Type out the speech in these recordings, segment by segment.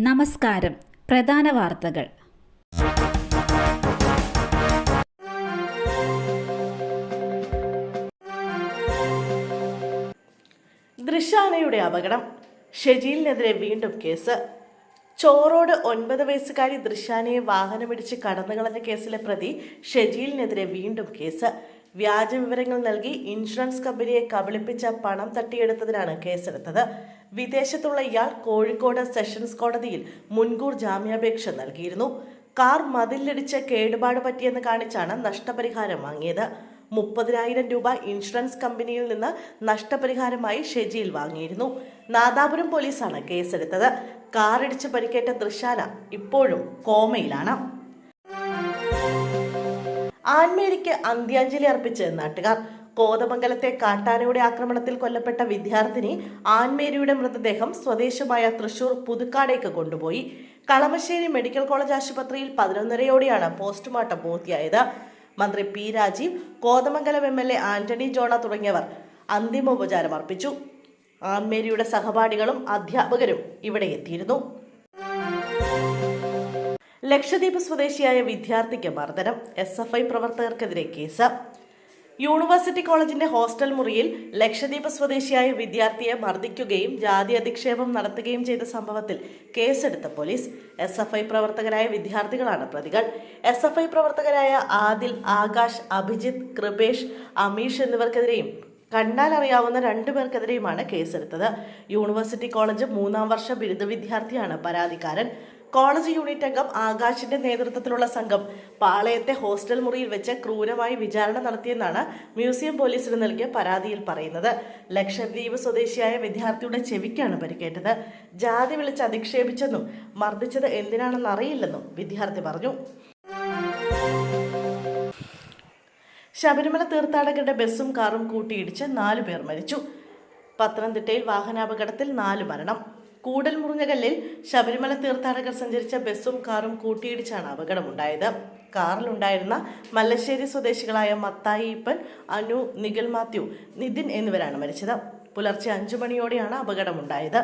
നമസ്കാരം. പ്രധാന വാർത്തകൾ. ദൃശാനയുടെ അപകടം. ഷെജീലിനെതിരെ വീണ്ടും കേസ്. ചോറോട് ഒൻപത് വയസ്സുകാരി ദൃശാനയെ വാഹനമിടിച്ച് കടന്നുകളഞ്ഞ കേസിലെ പ്രതി ഷെജീലിനെതിരെ വീണ്ടും കേസ്. വ്യാജ വിവരങ്ങൾ നൽകി ഇൻഷുറൻസ് കമ്പനിയെ കബളിപ്പിച്ച പണം തട്ടിയെടുത്തതിനാണ് കേസെടുത്തത്. വിദേശത്തുള്ള ഇയാൾ കോഴിക്കോട് സെഷൻസ് കോടതിയിൽ മുൻകൂർ ജാമ്യാപേക്ഷ നൽകിയിരുന്നു. കാർ മതിലിടിച്ച് കേടുപാട് പറ്റിയെന്ന് കാണിച്ചാണ് നഷ്ടപരിഹാരം വാങ്ങിയത്. മുപ്പതിനായിരം രൂപ ഇൻഷുറൻസ് കമ്പനിയിൽ നിന്ന് നഷ്ടപരിഹാരമായി ഷെജിയിൽ വാങ്ങിയിരുന്നു. നാദാപുരം പോലീസാണ് കേസെടുത്തത്. കാറിടിച്ച് പരിക്കേറ്റ ദൃശാല ഇപ്പോഴും കോമയിലാണ്. ആൻമേരിക്ക് അന്ത്യാഞ്ജലി അർപ്പിച്ച് നാട്ടുകാർ. കോതമംഗലത്തെ കാട്ടാനയുടെ ആക്രമണത്തിൽ കൊല്ലപ്പെട്ട വിദ്യാർത്ഥിനി ആൻമേരിയുടെ മൃതദേഹം സ്വദേശമായ തൃശൂർ പുതുക്കാടേക്ക് കൊണ്ടുപോയി. കളമശ്ശേരി മെഡിക്കൽ കോളേജ് ആശുപത്രിയിൽ പതിനൊന്നരയോടെയാണ് പോസ്റ്റ്മോർട്ടം പൂർത്തിയായത്. മന്ത്രി P Rajeev Kothamangalam M L A Antony John തുടങ്ങിയവർ അന്തിമോപചാരം അർപ്പിച്ചു. ആൻമേരിയുടെ സഹപാഠികളും അധ്യാപകരും ഇവിടെ എത്തിയിരുന്നു. ലക്ഷദ്വീപ് സ്വദേശിയായ വിദ്യാർത്ഥിക്ക് മർദ്ദനം. എസ് എഫ് ഐ പ്രവർത്തകർക്കെതിരെ കേസ്. യൂണിവേഴ്സിറ്റി കോളേജിന്റെ ഹോസ്റ്റൽ മുറിയിൽ ലക്ഷദ്വീപ് സ്വദേശിയായ വിദ്യാർത്ഥിയെ മർദ്ദിക്കുകയും ജാതി അധിക്ഷേപം നടത്തുകയും ചെയ്ത സംഭവത്തിൽ കേസെടുത്ത പോലീസ്. എസ് എഫ് ഐ പ്രവർത്തകരായ വിദ്യാർത്ഥികളാണ് പ്രതികൾ. എസ് എഫ് ഐ പ്രവർത്തകരായ ആദിൽ ആകാശ് അഭിജിത്ത് കൃപേഷ് അമീഷ് എന്നിവർക്കെതിരെയും കണ്ടാൽ അറിയാവുന്ന രണ്ടു പേർക്കെതിരെയുമാണ് കേസെടുത്തത്. യൂണിവേഴ്സിറ്റി കോളേജ് മൂന്നാം വർഷ ബിരുദ വിദ്യാർത്ഥിയാണ് പരാതിക്കാരൻ. കോളേജ് യൂണിറ്റ് അംഗം ആകാശിന്റെ നേതൃത്വത്തിലുള്ള സംഘം പാളയത്തെ ഹോസ്റ്റൽ മുറിയിൽ വെച്ച് ക്രൂരമായി വിചാരണ നടത്തിയെന്നാണ് മ്യൂസിയം പോലീസിന് നൽകിയ പരാതിയിൽ പറയുന്നത്. ലക്ഷദ്വീപ് സ്വദേശിയായ വിദ്യാർത്ഥിയുടെ ചെവിക്കാണ് പരിക്കേറ്റത്. ജാതി വിളിച്ച് അധിക്ഷേപിച്ചെന്നും മർദ്ദിച്ചത് എന്തിനാണെന്ന് അറിയില്ലെന്നും വിദ്യാർത്ഥി പറഞ്ഞു. ശബരിമല തീർത്ഥാടകരുടെ ബസ്സും കാറും കൂട്ടിയിടിച്ച് നാലു പേർ മരിച്ചു. പത്തനംതിട്ടയിൽ വാഹനാപകടത്തിൽ നാല് മരണം. കൂടൽ മുറിഞ്ഞകല്ലിൽ ശബരിമല തീർത്ഥാടകർ സഞ്ചരിച്ച ബസ്സും കാറും കൂട്ടിയിടിച്ചാണ് അപകടമുണ്ടായത്. കാറിലുണ്ടായിരുന്ന മല്ലശ്ശേരി സ്വദേശികളായ മത്തായി ഈപ്പൻ അനു നിഖിൽ മാത്യു നിതിൻ എന്നിവരാണ് മരിച്ചത്. പുലർച്ചെ അഞ്ചു മണിയോടെയാണ് അപകടമുണ്ടായത്.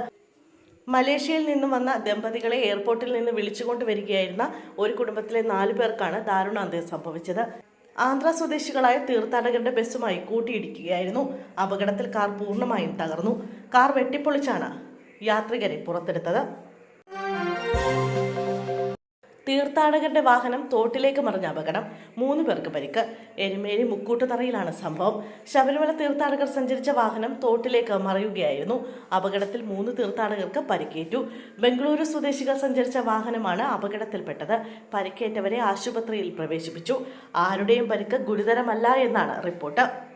മലേഷ്യയിൽ നിന്നും വന്ന ദമ്പതികളെ എയർപോർട്ടിൽ നിന്ന് വിളിച്ചുകൊണ്ട് വരികയായിരുന്ന ഒരു കുടുംബത്തിലെ നാലു പേർക്കാണ് ദാരുണാന്ത്യം സംഭവിച്ചത്. ആന്ധ്ര സ്വദേശികളായ തീർത്ഥാടകരുടെ ബസ്സുമായി കൂട്ടിയിടിക്കുകയായിരുന്നു. അപകടത്തിൽ കാർ പൂർണമായും തകർന്നു. കാർ വെട്ടിപ്പൊളിച്ചാണ് യാത്രികരെ പുറത്തെടുത്തത്. തീർത്ഥാടകരുടെ വാഹനം തോട്ടിലേക്ക് മറിഞ്ഞ അപകടം മൂന്ന് പേർക്ക് പരിക്ക്. എരുമേലി മുക്കൂട്ടുതറയിലാണ് സംഭവം. ശബരിമല തീർത്ഥാടകർ സഞ്ചരിച്ച വാഹനം തോട്ടിലേക്ക് മറിയുകയായിരുന്നു. അപകടത്തിൽ മൂന്ന് തീർത്ഥാടകർക്ക് പരിക്കേറ്റു. ബംഗളൂരു സ്വദേശികൾ സഞ്ചരിച്ച വാഹനമാണ് അപകടത്തിൽപ്പെട്ടത്. പരിക്കേറ്റവരെ ആശുപത്രിയിൽ പ്രവേശിപ്പിച്ചു. ആരുടെയും പരിക്ക് ഗുരുതരമല്ല എന്നാണ് റിപ്പോർട്ട്.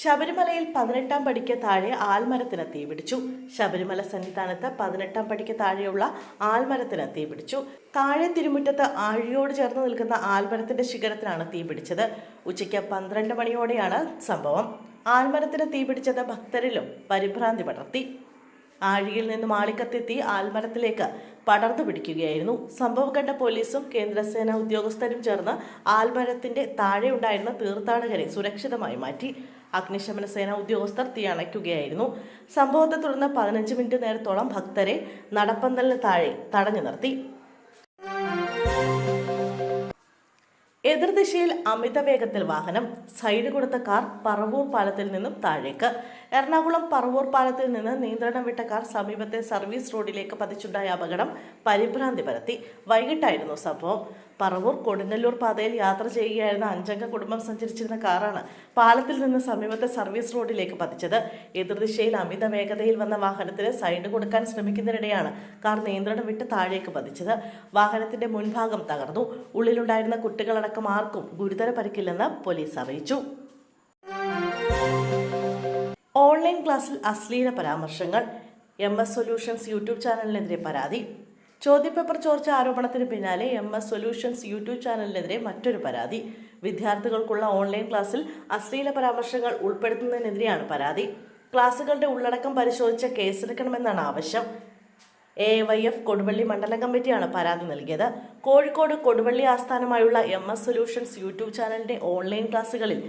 ശബരിമലയിൽ പതിനെട്ടാം പടിക്ക് താഴെ ആൽമരത്തിന് തീപിടിച്ചു ശബരിമല സന്നിധാനത്ത് പതിനെട്ടാം പടിക്ക് താഴെയുള്ള ആൽമരത്തിന് തീപിടിച്ചു താഴെ തിരുമുറ്റത്ത് ആഴിയോട് ചേർന്ന് നിൽക്കുന്ന ആൽമരത്തിന്റെ ശിഖരത്തിലാണ് തീപിടിച്ചത് ഉച്ചയ്ക്ക് പന്ത്രണ്ട് മണിയോടെയാണ് സംഭവം. ആൽമരത്തിന് തീപിടിച്ചത് ഭക്തരിലും പരിഭ്രാന്തി പടർത്തി. ആഴിയിൽ നിന്നും ആളിക്കത്തെത്തി ആൽമരത്തിലേക്ക് പടർന്നു പിടിക്കുകയായിരുന്നു. സംഭവം കണ്ട പോലീസും കേന്ദ്രസേന ഉദ്യോഗസ്ഥരും ചേർന്ന് ആൽമരത്തിന്റെ താഴെ ഉണ്ടായിരുന്ന തീർത്ഥാടകരെ സുരക്ഷിതമായി മാറ്റി. അഗ്നിശമന സേന ഉദ്യോഗസ്ഥർ തീ അണയ്ക്കുകയായിരുന്നു. സംഭവത്തെ തുടർന്ന് പതിനഞ്ച് മിനിറ്റ് നേരത്തോളം ഭക്തരെ നടപ്പന്തലിന് താഴെ തടഞ്ഞു നിർത്തി. എതിർദിശയിൽ അമിത വേഗത്തിൽ വാഹനം. സൈഡ് കൊടുത്ത കാർ പറവൂർ പാലത്തിൽ നിന്നും താഴേക്ക്. എറണാകുളം പറവൂർ പാലത്തിൽ നിന്ന് നിയന്ത്രണം വിട്ട കാർ സമീപത്തെ സർവീസ് റോഡിലേക്ക് പതിച്ചുണ്ടായ അപകടം പരിഭ്രാന്തി പരത്തി. വൈകിട്ടായിരുന്നു സംഭവം. പറവൂർ കൊടുങ്ങല്ലൂർ പാതയിൽ യാത്ര ചെയ്യുകയായിരുന്ന അഞ്ചംഗ കുടുംബം സഞ്ചരിച്ചിരുന്ന കാറാണ് പാലത്തിൽ നിന്ന് സമീപത്തെ സർവീസ് റോഡിലേക്ക് പതിച്ചത്. എതിർദിശയിൽ അമിത വേഗതയിൽ വന്ന വാഹനത്തിന് സൈഡ് കൊടുക്കാൻ ശ്രമിക്കുന്നതിനിടെയാണ് കാർ നിയന്ത്രണം വിട്ട് താഴേക്ക് പതിച്ചത്. വാഹനത്തിന്റെ മുൻഭാഗം തകർന്നു. ഉള്ളിലുണ്ടായിരുന്ന കുട്ടികളടക്കം ആർക്കും ഗുരുതര പരിക്കില്ലെന്ന് പോലീസ് അറിയിച്ചു. ഓൺലൈൻ ക്ലാസ്സിൽ അശ്ലീല പരാമർശങ്ങൾ എം എസ് സൊല്യൂഷൻസ് യൂട്യൂബ് ചാനലിനെതിരെ പരാതി ചോദ്യപേപ്പർ ചോർച്ച ആരോപണത്തിന് പിന്നാലെ എം എസ് സൊല്യൂഷൻസ് യൂട്യൂബ് ചാനലിനെതിരെ മറ്റൊരു പരാതി വിദ്യാർത്ഥികൾക്കുള്ള ഓൺലൈൻ ക്ലാസ്സിൽ അശ്ലീല പരാമർശങ്ങൾ ഉൾപ്പെടുത്തുന്നതിനെതിരെയാണ് പരാതി. ക്ലാസുകളുടെ ഉള്ളടക്കം പരിശോധിച്ച് കേസെടുക്കണമെന്നാണ് ആവശ്യം. എ വൈ എഫ് കൊടുവള്ളി മണ്ഡലം കമ്മിറ്റിയാണ് പരാതി നൽകിയത്. കോഴിക്കോട് കൊടുവള്ളി ആസ്ഥാനമായുള്ള എം എസ് സൊല്യൂഷൻസ് യൂട്യൂബ് ചാനലിന്റെ ഓൺലൈൻ ക്ലാസ്സുകളിൽ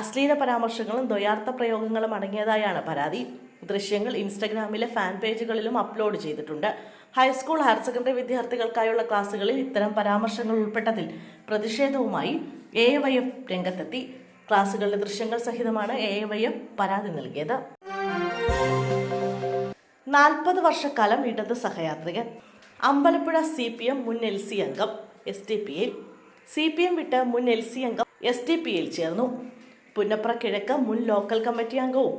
അശ്ലീല പരാമർശങ്ങളും ദ്വയാർത്ഥ പ്രയോഗങ്ങളും അടങ്ങിയതായാണ് പരാതി. ദൃശ്യങ്ങൾ ഇൻസ്റ്റഗ്രാമിലെ ഫാൻ പേജുകളിലും അപ്ലോഡ് ചെയ്തിട്ടുണ്ട്. ഹൈസ്കൂൾ ഹയർ സെക്കൻഡറി വിദ്യാർത്ഥികൾക്കായുള്ള ക്ലാസ്സുകളിൽ ഇത്തരം പരാമർശങ്ങൾ ഉൾപ്പെട്ടതിൽ പ്രതിഷേധവുമായി എ വൈ എഫ് രംഗത്തെത്തി. ക്ലാസുകളുടെ ദൃശ്യങ്ങൾ സഹിതമാണ് എ വൈ എഫ് പരാതി നൽകിയത്. നാൽപ്പത് വർഷക്കാലം ഇടത് സഹയാത്രികൻ. അമ്പലപ്പുഴ സി പി എം മുൻ എൽ സി അംഗം എസ് ടി പിയിൽ സി പി എം വിട്ട് മുൻ എൽ സി അംഗം എസ് ടി പിയിൽ ചേർന്നു. പുന്നപ്ര കിഴക്ക് മുൻ ലോക്കൽ കമ്മിറ്റി അംഗവും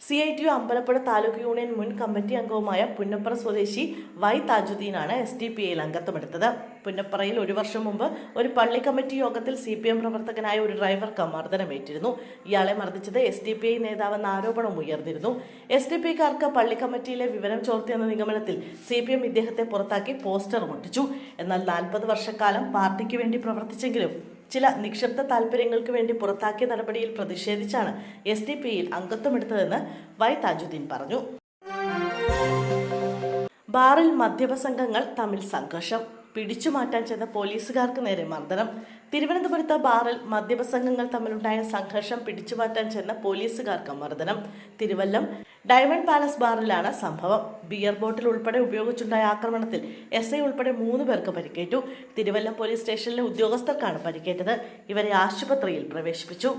C I T U Ambalappuzha taluk union മുൻ കമ്മിറ്റി അംഗവുമായ പുന്നപ്പുറ സ്വദേശി വൈ താജുദ്ദീനാണ് എസ് ഡി പി ഐയിൽ അംഗത്വമെടുത്തത്. പുന്നപ്പുറയിൽ ഒരു വർഷം മുമ്പ് ഒരു പള്ളി കമ്മിറ്റി യോഗത്തിൽ സി പി എം പ്രവർത്തകനായ ഒരു ഡ്രൈവർക്ക് മർദ്ദനമേറ്റിരുന്നു ഇയാളെ മർദ്ദിച്ചത് എസ് ഡി പി ഐ നേതാവെന്ന ആരോപണം ഉയർന്നിരുന്നു. എസ് ഡി പി കാർക്ക് പള്ളി കമ്മിറ്റിയിലെ വിവരം ചോർത്തിയെന്ന നിഗമനത്തിൽ സി പി എം ഇദ്ദേഹത്തെ പുറത്താക്കി പോസ്റ്റർ ഒട്ടിച്ചു എന്നാൽ നാൽപ്പത് വർഷക്കാലം പാർട്ടിക്ക് വേണ്ടി പ്രവർത്തിച്ചെങ്കിലും ചില നിക്ഷിപ്ത താൽപ്പര്യങ്ങൾക്ക് വേണ്ടി പുറത്താക്കിയ നടപടിയിൽ പ്രതിഷേധിച്ചാണ് എസ് ഡി പിയിൽ അംഗത്വമെടുത്തതെന്ന് വൈ താജുദ്ദീൻ പറഞ്ഞു. ബാറിൽ മദ്യപ സംഘങ്ങൾ തമ്മിൽ സംഘർഷം. പിടിച്ചുമാറ്റാൻ ചെന്ന പോലീസുകാർക്ക് നേരെ മർദ്ദനം. തിരുവനന്തപുരത്ത് ബാറിൽ മദ്യപ സംഘങ്ങൾ തമ്മിലുണ്ടായ സംഘർഷം പിടിച്ചുമാറ്റാൻ ചെന്ന പോലീസുകാർക്ക് മർദ്ദനം. തിരുവല്ലം ഡയമണ്ട് പാലസ് ബാറിലാണ് സംഭവം. ബിയർ ബോട്ടിൽ ഉൾപ്പെടെ ഉപയോഗിച്ചുണ്ടായ ആക്രമണത്തിൽ എസ് ഐ ഉൾപ്പെടെ മൂന്ന് പേർക്ക് പരിക്കേറ്റു. തിരുവല്ലം പോലീസ് സ്റ്റേഷനിലെ ഉദ്യോഗസ്ഥർക്കാണ് പരിക്കേറ്റത്. ഇവരെ ആശുപത്രിയിൽ പ്രവേശിപ്പിച്ചു.